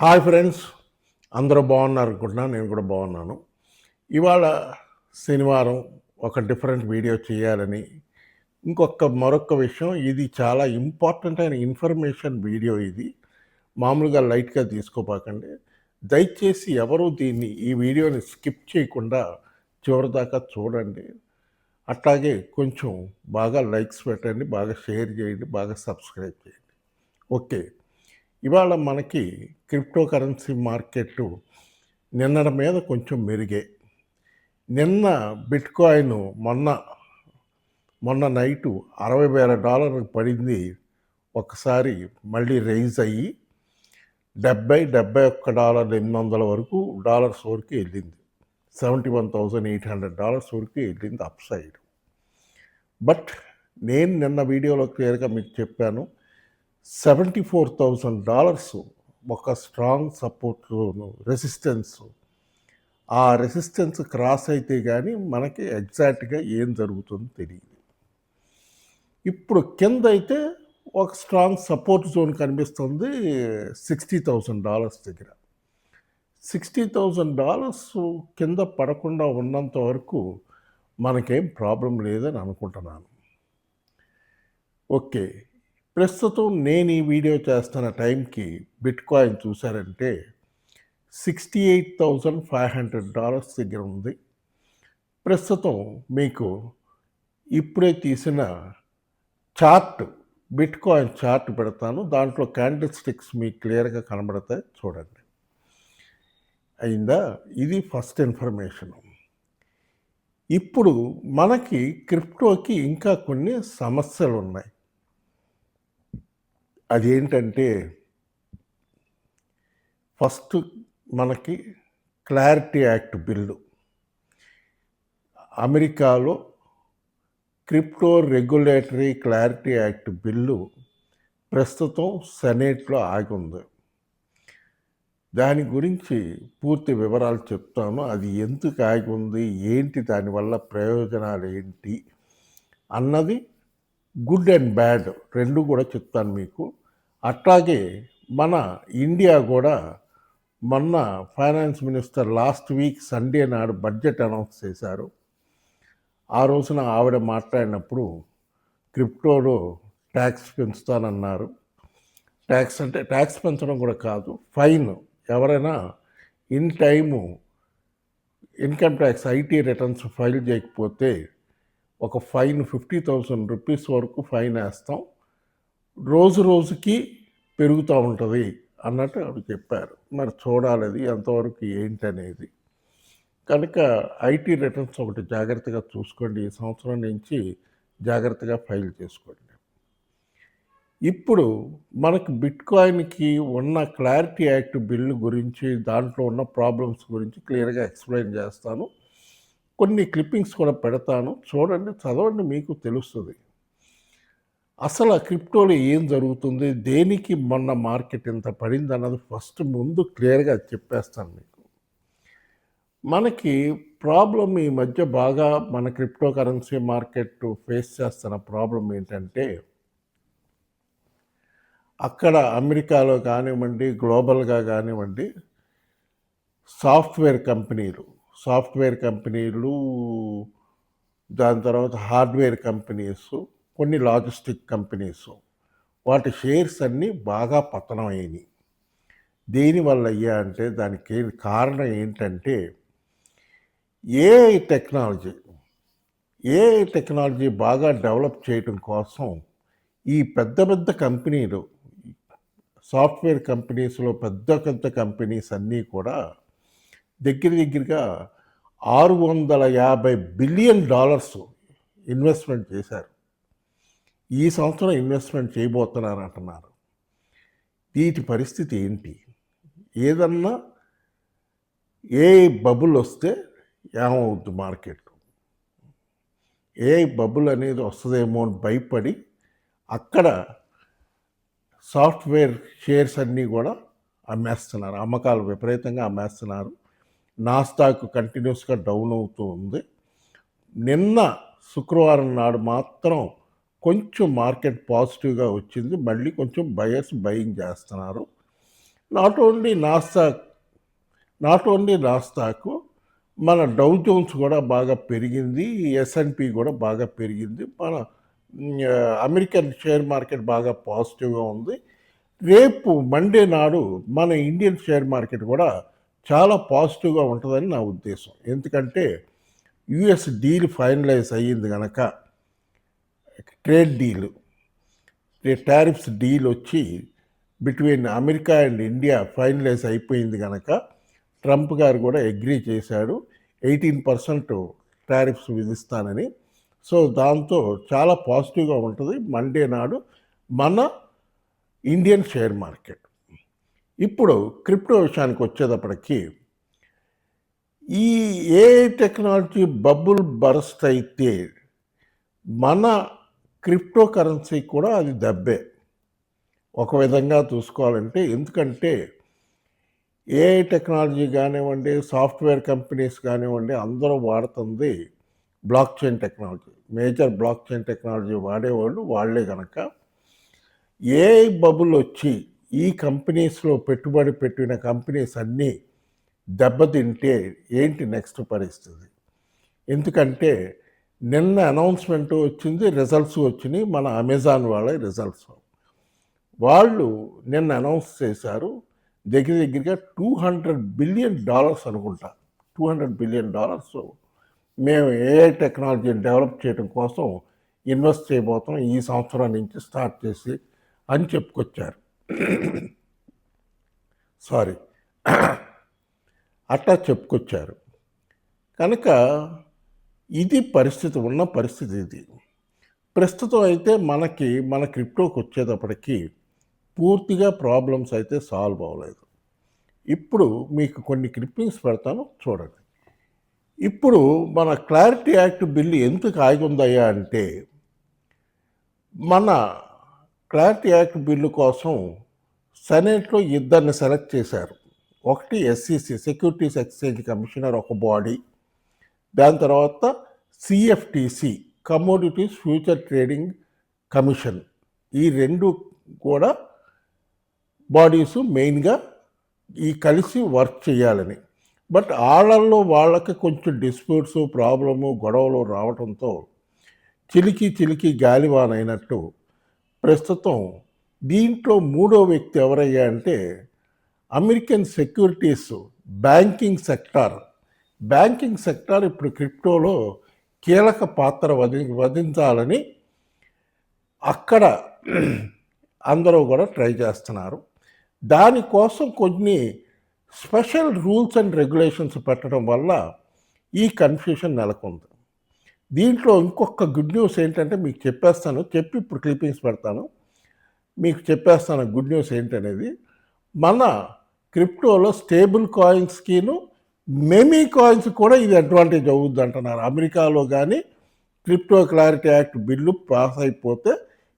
Hi friends అందరూ బాగున్నారు అనుకుంటున్నాను నేను కూడా బాగున్నాను. ఇవాళ శనివారం ఒక డిఫరెంట్ వీడియో చేయాలని ఇంకొక మరొక విషయం ఇది చాలా ఇంపార్టెంట్ అయిన ఇన్ఫర్మేషన్ వీడియో ఇది. మామూలుగా లైట్గా తీసుకోపాకండి దయచేసి ఎవరు దీన్ని ఈ వీడియోని స్కిప్ చేయకుండా చివరిదాకా చూడండి. అట్లాగే కొంచెం బాగా లైక్స్ పెట్టండి బాగా షేర్ చేయండి బాగా సబ్స్క్రైబ్ చేయండి. ఓకే. ఇవాళ మనకి క్రిప్టో కరెన్సీ మార్కెట్ నిన్నటి మీద కొంచెం మెరుగే. నిన్న బిట్కాయిన్ మొన్న మొన్న నైటు అరవై వేల డాలర్లకు పడింది. ఒకసారి మళ్ళీ రైజ్ అయ్యి డెబ్బై డెబ్బై ఒక్క డాలర్ ఎనిమిది వందల వరకు డాలర్స్ వరకు వెళ్ళింది. Seventy one thousand eight hundred dollars వరకు వెళ్ళింది అప్ సైడ్. బట్ నేను నిన్న వీడియోలో క్లియర్గా మీకు చెప్పాను సెవెంటీ ఫోర్ థౌజండ్ డాలర్స్ ఒక స్ట్రాంగ్ సపోర్ట్ రెసిస్టెన్స్ ఆ రెసిస్టెన్స్ క్రాస్ అయితే కానీ మనకి ఎగ్జాక్ట్గా ఏం జరుగుతుందో తెలియదు. ఇప్పుడు కింద అయితే ఒక స్ట్రాంగ్ సపోర్ట్ జోన్ కనిపిస్తుంది సిక్స్టీ థౌజండ్ డాలర్స్ దగ్గర. సిక్స్టీ థౌజండ్ డాలర్స్ కింద పడకుండా ఉన్నంత వరకు మనకేం ప్రాబ్లం లేదని అనుకుంటున్నాను. ఓకే ప్రస్తుతం నేను ఈ వీడియో చేస్తున్న టైంకి బిట్ కాయిన్ చూసారంటే sixty eight thousand five hundred dollars దగ్గర ఉంది. ప్రస్తుతం మీకు ఇప్పుడే తీసిన చార్ట్ బిట్ కాయిన్ చార్ట్ పెడతాను. దాంట్లో క్యాండిల్ స్టిక్స్ మీకు క్లియర్గా కనబడతాయి. చూడండి. అయిందా? ఇది ఫస్ట్ ఇన్ఫర్మేషన్. ఇప్పుడు మనకి క్రిప్టోకి ఇంకా కొన్ని సమస్యలు ఉన్నాయి అదేంటంటే ఫస్ట్ మనకి క్లారిటీ యాక్ట్ బిల్లు. అమెరికాలో crypto regulatory Clarity Act bill ప్రస్తుతం సెనేట్లో ఆగి ఉంది. దాని గురించి పూర్తి వివరాలు చెప్తాను. అది ఎందుకు ఆగి ఉంది? ఏంటి? దానివల్ల ప్రయోజనాలు ఏంటి? అన్నది గుడ్ అండ్ బ్యాడ్ రెండు కూడా చెప్తాను మీకు. అట్లాగే మన ఇండియా కూడా మొన్న finance minister last week Sunday నాడు బడ్జెట్ అనౌన్స్ చేశారు. ఆ రోజున ఆవిడ మాట్లాడినప్పుడు క్రిప్టోలో ట్యాక్స్ పెంచుతానన్నారు. ట్యాక్స్ అంటే ట్యాక్స్ పెంచడం కూడా కాదు ఫైన్. ఎవరైనా in time income tax IT returns file చేయకపోతే ఒక ఫైన్ ఫిఫ్టీ థౌసండ్ రూపీస్ వరకు ఫైన్ వేస్తాం. రోజు రోజుకి పెరుగుతూ ఉంటుంది అన్నట్టు అవి చెప్పారు. మరి చూడాలి అది ఎంతవరకు ఏంటనేది. కనుక ఐటీ రిటర్న్స్ ఒకటి జాగ్రత్తగా చూసుకోండి. ఈ సంవత్సరం నుంచి జాగ్రత్తగా ఫైల్ చేసుకోండి. ఇప్పుడు మనకు బిట్ కాయిన్కి ఉన్న క్లారిటీ యాక్ట్ బిల్లు గురించి దాంట్లో ఉన్న ప్రాబ్లమ్స్ గురించి క్లియర్గా ఎక్స్ప్లెయిన్ చేస్తాను. కొన్ని క్లిప్పింగ్స్ కూడా పెడతాను. చూడండి చదవండి మీకు తెలుస్తుంది. అసలు ఆ క్రిప్టోలో ఏం జరుగుతుంది? దేనికి మొన్న మార్కెట్ ఎంత పడింది అన్నది ఫస్ట్ ముందు క్లియర్గా చెప్పేస్తాను మీకు. మనకి ప్రాబ్లం ఈ మధ్య బాగా మన క్రిప్టో కరెన్సీ మార్కెట్ ఫేస్ చేస్తున్న ప్రాబ్లం ఏంటంటే అక్కడ అమెరికాలో కానివ్వండి గ్లోబల్గా కానివ్వండి సాఫ్ట్వేర్ కంపెనీలు సాఫ్ట్వేర్ కంపెనీలు దాని తర్వాత హార్డ్వేర్ కంపెనీస్ కొన్ని లాజిస్టిక్ కంపెనీస్. వాటి షేర్స్ అన్నీ బాగా పతనం అయినాయి. దేనివల్ల అయ్యా అంటే దానికి కారణం ఏంటంటే ఏఐ టెక్నాలజీ ఏఐ టెక్నాలజీ బాగా డెవలప్ చేయడం కోసం ఈ పెద్ద పెద్ద కంపెనీలు సాఫ్ట్వేర్ కంపెనీస్లో పెద్ద పెద్ద కంపెనీస్ అన్నీ కూడా దగ్గర దగ్గరగా ఆరు వందల యాభై బిలియన్ డాలర్స్ ఇన్వెస్ట్మెంట్ చేశారు. ఈ సంవత్సరం ఇన్వెస్ట్మెంట్ చేయబోతున్నారు అంటున్నారు వీటి పరిస్థితి ఏంటి? ఏదన్నా ఏ బబుల్ వస్తే ఏమవుద్ది మార్కెట్? ఏ బబుల్ అనేది వస్తుందేమో అని భయపడి అక్కడ సాఫ్ట్వేర్ షేర్స్ అన్నీ కూడా అమ్మేస్తున్నారు. అమ్మకాలు విపరీతంగా అమ్మేస్తున్నారు. నాస్టాక్ కంటిన్యూస్గా డౌన్ అవుతూ ఉంది. నిన్న శుక్రవారం నాడు మాత్రం కొంచెం మార్కెట్ పాజిటివ్గా వచ్చింది. మళ్ళీ కొంచెం బయర్స్ బయింగ్ చేస్తున్నారు. Not only Nasdaq not only Nasdaq మన డౌ జోన్స్ కూడా బాగా పెరిగింది. ఎస్ఎన్పి కూడా బాగా పెరిగింది. మన అమెరికన్ షేర్ మార్కెట్ బాగా పాజిటివ్గా ఉంది. రేపు మండే నాడు మన ఇండియన్ షేర్ మార్కెట్ కూడా చాలా పాజిటివ్గా ఉంటుందని నా ఉద్దేశం. ఎందుకంటే యుఎస్ డీల్ ఫైనలైజ్ అయ్యింది కనుక ట్రేడ్ డీల్ టారిఫ్స్ డీల్ వచ్చి between America and India finalize అయిపోయింది కనుక ట్రంప్ గారు కూడా అగ్రీ చేశాడు. ఎయిటీన్ పర్సెంట్ టారిఫ్స్ విధిస్తానని. సో దాంతో చాలా పాజిటివ్గా ఉంటుంది. మండే నాడు మన ఇండియన్ షేర్ మార్కెట్. ఇప్పుడు క్రిప్టో విషయానికి వచ్చేటప్పటికి ఈ ఏ టెక్నాలజీ బబుల్ బరస్ట్ అయితే మన క్రిప్టో కరెన్సీ కూడా అది దెబ్బే. ఒక విధంగా చూసుకోవాలంటే ఎందుకంటే ఏ టెక్నాలజీ కానివ్వండి సాఫ్ట్వేర్ కంపెనీస్ కానివ్వండి అందరూ వాడుతుంది blockchain technology. Major blockchain technology వాడేవాళ్ళు వాళ్ళే కనుక ఏ బబుల్ వచ్చి ఈ కంపెనీస్లో పెట్టుబడి పెట్టిన కంపెనీస్ అన్నీ దెబ్బతింటే ఏంటి నెక్స్ట్ పరిస్థితి? ఎందుకంటే నిన్న అనౌన్స్మెంట్ వచ్చింది రిజల్ట్స్ వచ్చినాయి మన అమెజాన్ వాళ్ళ రిజల్ట్స్. వాళ్ళు నిన్న అనౌన్స్ చేశారు దగ్గర దగ్గరగా టూ హండ్రెడ్ బిలియన్ డాలర్స్ అనుకుంటా. Two hundred billion dollars. మేము ఏఐ టెక్నాలజీని డెవలప్ చేయడం కోసం ఇన్వెస్ట్ చేయబోతాం ఈ సంవత్సరం నుంచి స్టార్ట్ చేసి అని చెప్పుకొచ్చారు. సారీ. అట్లా చెప్పుకొచ్చారు. కనుక ఇది పరిస్థితి ఉన్న పరిస్థితి ఇది. ప్రస్తుతం అయితే మనకి మన క్రిప్టోకి వచ్చేటప్పటికి పూర్తిగా ప్రాబ్లమ్స్ అయితే సాల్వ్ అవ్వలేదు. ఇప్పుడు మీకు కొన్ని క్లిప్పింగ్స్ పెడతాను చూడండి. ఇప్పుడు మన క్లారిటీ యాక్ట్ బిల్లు ఎందుకు ఆగి ఉందయ్యా అంటే మన క్లారిటీ యాక్ట్ బిల్లు కోసం సెనేట్లో ఇద్దరిని సెలెక్ట్ చేశారు. ఒకటి ఎస్సిసి సెక్యూరిటీస్ ఎక్స్చేంజ్ కమిషనర్ ఒక బాడీ. దాని తర్వాత CFTC commodities future trading commission. ఈ రెండు కూడా బాడీస్ మెయిన్గా ఈ కలిసి వర్క్ చేయాలని. బట్ వాళ్ళల్లో వాళ్ళకి కొంచెం డిస్ప్యూట్స్ ప్రాబ్లము గొడవలు రావడంతో చిలికి చిలికి గాలివానైనట్టు ప్రస్తుతం దీంట్లో మూడో వ్యక్తి ఎవరయ్యా అంటే American securities banking sector. Banking sector ఇప్పుడు క్రిప్టోలో కీలక పాత్ర వధి వధించాలని అక్కడ అందరూ కూడా ట్రై చేస్తున్నారు. దానికోసం కొన్ని స్పెషల్ రూల్స్ అండ్ రెగ్యులేషన్స్ పెట్టడం వల్ల ఈ కన్ఫ్యూషన్ నెలకొంది. దీంట్లో ఇంకొక గుడ్ న్యూస్ ఏంటంటే మీకు చెప్పేస్తాను. చెప్పి ఇప్పుడు క్లిప్పింగ్స్ పెడతాను. మీకు చెప్పేస్తాను గుడ్ న్యూస్ ఏంటనేది. మన క్రిప్టోలో స్టేబుల్ కాయిన్స్కిను మెమీ కాయిన్స్ కూడా ఇది అడ్వాంటేజ్ అవుద్ది అంటున్నారు. అమెరికాలో కానీ crypto Clarity Act bill pass అయిపోతే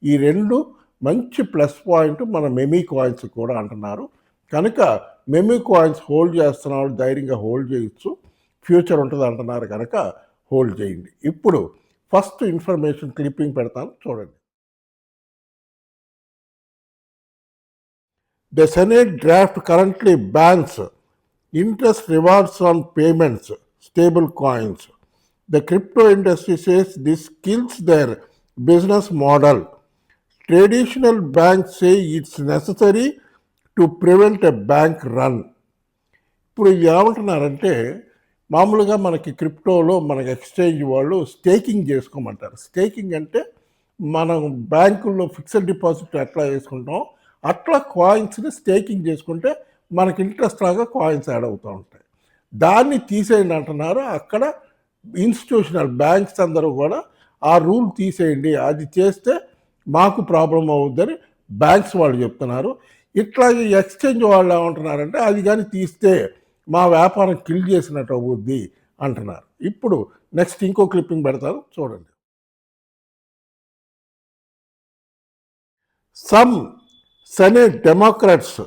ఈ రెండు మంచి ప్లస్ పాయింట్ మన మెమీ కాయిన్స్ కూడా అంటున్నారు. కనుక మెమీ కాయిన్స్ హోల్డ్ చేస్తున్నారు ధైర్యంగా హోల్డ్ చేయొచ్చు. ఫ్యూచర్ ఉంటుంది అంటున్నారు కనుక హోల్డ్ చేయండి ఇప్పుడు ఫస్ట్ ఇన్ఫర్మేషన్ క్లిప్పింగ్ పెడతాను చూడండి the senate draft currently bans interest rewards on payments stablecoins the crypto industry says this kills their business model traditional bank say it's necessary to prevent a bank run ఇప్పుడు ఏమంటున్నారంటే మామూలుగా మనకి క్రిప్టోలో మనకి exchange వాళ్ళు staking చేసుకోమంటారు. Staking అంటే మనం బ్యాంకుల్లో ఫిక్స్డ్ డిపాజిట్ ఎట్లా చేసుకుంటాం అట్లా కాయిన్స్ని స్టేకింగ్ చేసుకుంటే మనకి ఇంట్రెస్ట్ లాగా కాయిన్స్ యాడ్ అవుతూ ఉంటాయి. దాన్ని తీసేయండి అంటున్నారు. అక్కడ ఇన్స్టిట్యూషనల్ బ్యాంక్స్ అందరూ కూడా ఆ రూల్ తీసేయండి. అది చేస్తే మాకు ప్రాబ్లం అవుద్దని బ్యాంక్స్ వాళ్ళు చెప్తున్నారు. ఇట్లాగే ఎక్స్చేంజ్ వాళ్ళు ఏమంటున్నారంటే అది కానీ తీస్తే మా వ్యాపారం కిల్ చేసినట్టు అవుద్ది అంటున్నారు ఇప్పుడు నెక్స్ట్ ఇంకో క్లిప్పింగ్ పెడతారు చూడండి some senate democrats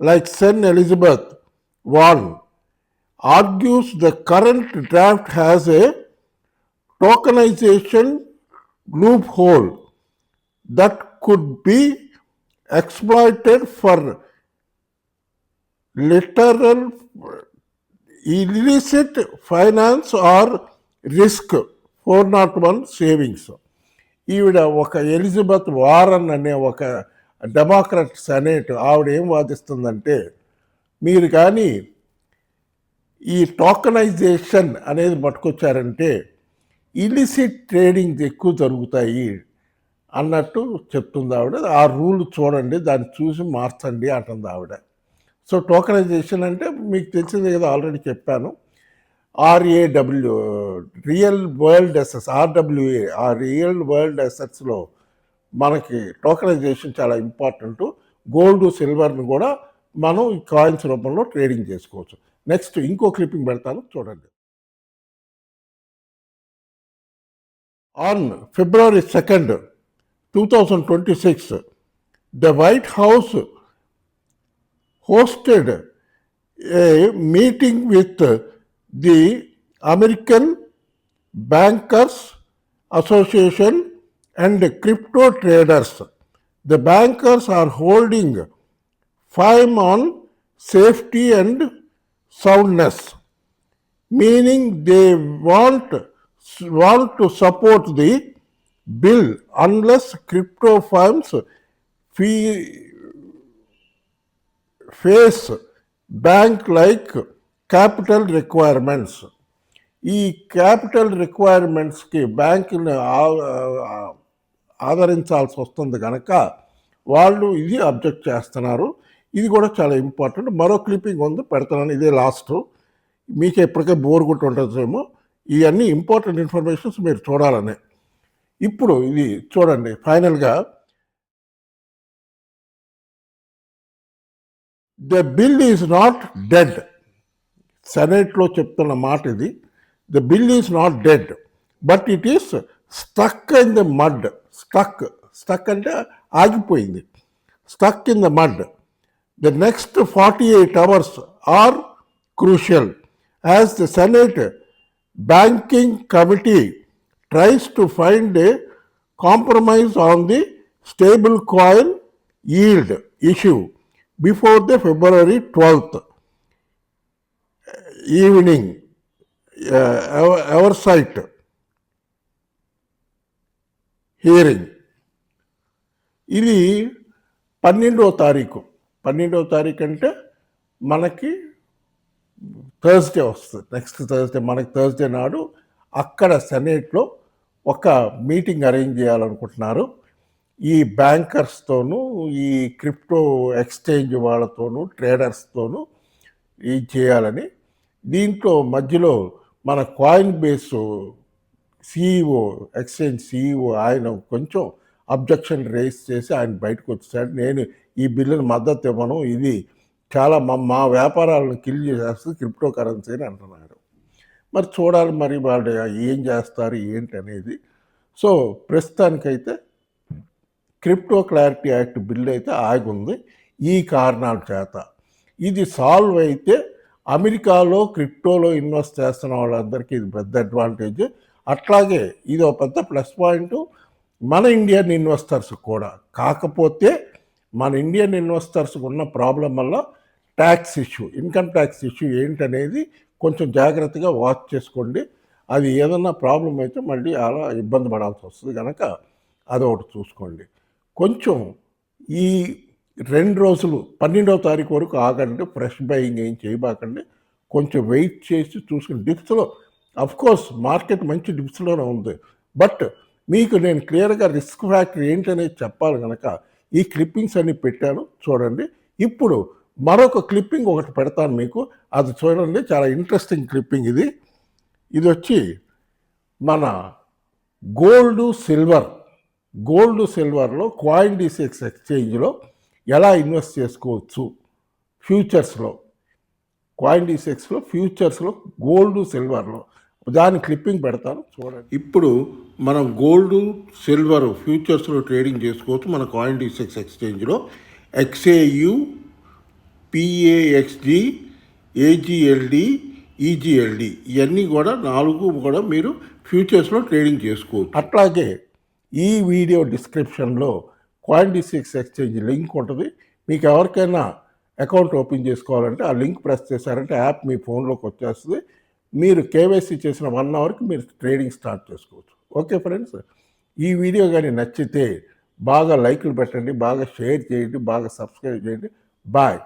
like Sen Elizabeth Warren argues the current draft has a tokenization loophole that could be exploited for literal illicit finance or risk four naught one savings ఈవిడ ఒక Elizabeth Warren అనే ఒక democrat senate ఆవిడ ఏం వాదిస్తుందంటే మీరు కానీ ఈ tokenisation అనేది పట్టుకొచ్చారంటే ఇలిసిట్ ట్రేడింగ్ ఎక్కువ జరుగుతాయి అన్నట్టు చెప్తుంది ఆవిడ. ఆ రూల్ చూడండి దాన్ని చూసి మార్చండి అంటుంది ఆవిడ. సో టోకనైజేషన్ అంటే మీకు తెలిసింది కదా ఆల్రెడీ చెప్పాను. RAW real world assets RWA ఆ రియల్ వరల్డ్ అసెట్స్లో మనకి టోకనైజేషన్ చాలా ఇంపార్టెంట్. గోల్డ్ సిల్వర్ని కూడా మనం ఈ కాయిన్స్ రూపంలో ట్రేడింగ్ చేసుకోవచ్చు. నెక్స్ట్ ఇంకో క్లిప్పింగ్ పెడతాను చూడండి. On February second two thousand twenty six the White House hosted a meeting with the American Bankers Association and crypto traders. The bankers are holding firm on safety and soundness, meaning they want, want to support the bill unless crypto firms face bank like capital requirements ఈ capital రిక్వైర్మెంట్స్కి బ్యాంకుని ఆదరించాల్సి వస్తుంది కనుక వాళ్ళు ఇది object చేస్తున్నారు. ఇది కూడా చాలా ఇంపార్టెంట్ మరో క్లిప్పింగ్ ఉంది పెడతాను ఇదే లాస్ట్ మీకు ఎప్పటికే బోర్ కొట్టి ఉంటుందేమో ఇవన్నీ ఇంపార్టెంట్ ఇన్ఫర్మేషన్స్ మీరు చూడాలని. ఇప్పుడు ఇది చూడండి ఫైనల్గా the bill is not dead సెనేట్లో చెప్తున్న మాట ఇది. The bill is not dead but it is stuck in the mud stuck stuck అంటే ఆగిపోయింది. Stuck in the mud the next forty eight hours are crucial as the senate banking committee tries to find compromise on on stablecoin coin issue before the February 12th uh, evening uh, our, hearing ఇది పన్నెండవ తారీఖు. పన్నెండవ తారీఖు అంటే మనకి Thursday వస్తుంది. Next Thursday మనకి Thursday నాడు అక్కడ సెనేట్లో ఒక మీటింగ్ అరేంజ్ చేయాలనుకుంటున్నారు. ఈ బ్యాంకర్స్తోనూ ఈ క్రిప్టో ఎక్స్చేంజ్ వాళ్ళతోనూ ట్రేడర్స్తోనూ ఇది చేయాలని. దీంట్లో మధ్యలో మన Coinbase CEO exchange CEO ఆయన కొంచెం అబ్జెక్షన్ రేస్ చేసి ఆయన బయటకు వచ్చాడు నేను ఈ బిల్లుని మద్దతు ఇవ్వను ఇది చాలా మా మా వ్యాపారాలను కిల్ చేసేస్తుంది క్రిప్టో కరెన్సీ అని అంటున్నారు. మరి చూడాలి మరి వాళ్ళు ఏం చేస్తారు ఏంటి అనేది. సో ప్రస్తుతానికైతే క్రిప్టో క్లారిటీ యాక్ట్ బిల్ అయితే ఆగి ఉంది ఈ కారణాల చేత. ఇది సాల్వ్ అయితే అమెరికాలో క్రిప్టోలో ఇన్వెస్ట్ చేస్తున్న వాళ్ళందరికీ ఇది పెద్ద అడ్వాంటేజ్. అట్లాగే ఇది ఒక పెద్ద ప్లస్ పాయింట్. మన ఇండియన్ ఇన్వెస్టర్స్ కూడా. కాకపోతే మన ఇండియన్ ఇన్వెస్టర్స్కి ఉన్న ప్రాబ్లం వల్ల tax issue income tax issue ఏంటనేది కొంచెం జాగ్రత్తగా వాచ్ చేసుకోండి. అది ఏదన్నా ప్రాబ్లం అయితే మళ్ళీ అలా ఇబ్బంది పడాల్సి వస్తుంది కనుక అదొకటి చూసుకోండి. కొంచెం ఈ రెండు రోజులు పన్నెండవ తారీఖు వరకు ఆగండి ఫ్రెష్ బయింగ్ ఏం చేయబాకండి. కొంచెం వెయిట్ చేసి చూసుకుని డిప్స్లో కోర్స్ మార్కెట్ మంచి డిప్స్లోనే ఉంది. బట్ మీకు నేను క్లియర్గా రిస్క్ ఫ్యాక్టర్ ఏంటనేది చెప్పాలి కనుక ఈ క్లిప్పింగ్స్ అన్ని పెట్టాను చూడండి. ఇప్పుడు మరొక క్లిప్పింగ్ ఒకటి పెడతాను మీకు అది చూడండి చాలా ఇంట్రెస్టింగ్ క్లిప్పింగ్ ఇది. ఇది వచ్చి మన గోల్డ్ సిల్వర్ గోల్డ్ సిల్వర్లో కాయిన్ డిసిక్స్ ఎక్స్చేంజ్లో ఎలా ఇన్వెస్ట్ చేసుకోవచ్చు? ఫ్యూచర్స్లో కాయిన్ డిసిక్స్లో ఫ్యూచర్స్లో గోల్డ్ సిల్వర్లో దాని క్లిప్పింగ్ పెడతాను చూడండి. ఇప్పుడు మనం గోల్డ్ సిల్వర్ ఫ్యూచర్స్లో ట్రేడింగ్ చేసుకోవచ్చు మన కాయిన్ డిసిక్స్ ఎక్స్చేంజ్లో ఎక్స్ఏయు పిఏఎక్స్డి ఏజిఎల్డి ఈజిఎల్డి ఇవన్నీ కూడా నాలుగు కూడా మీరు ఫ్యూచర్స్లో ట్రేడింగ్ చేసుకోవచ్చు. అట్లాగే ఈ వీడియో డిస్క్రిప్షన్లో క్వాంటిసిక్స్ ఎక్స్చేంజ్ లింక్ ఉంటుంది. మీకు ఎవరికైనా అకౌంట్ ఓపెన్ చేసుకోవాలంటే ఆ లింక్ ప్రెస్ చేశారంటే యాప్ మీ ఫోన్లోకి వచ్చేస్తుంది. మీరు కేవైసీ చేసిన వన్ అవర్కి మీరు ట్రేడింగ్ స్టార్ట్ చేసుకోవచ్చు. Okay friends? ఈ వీడియో కానీ నచ్చితే బాగా లైక్లు పెట్టండి బాగా షేర్ చేయండి బాగా సబ్స్క్రైబ్ చేయండి. బాయ్.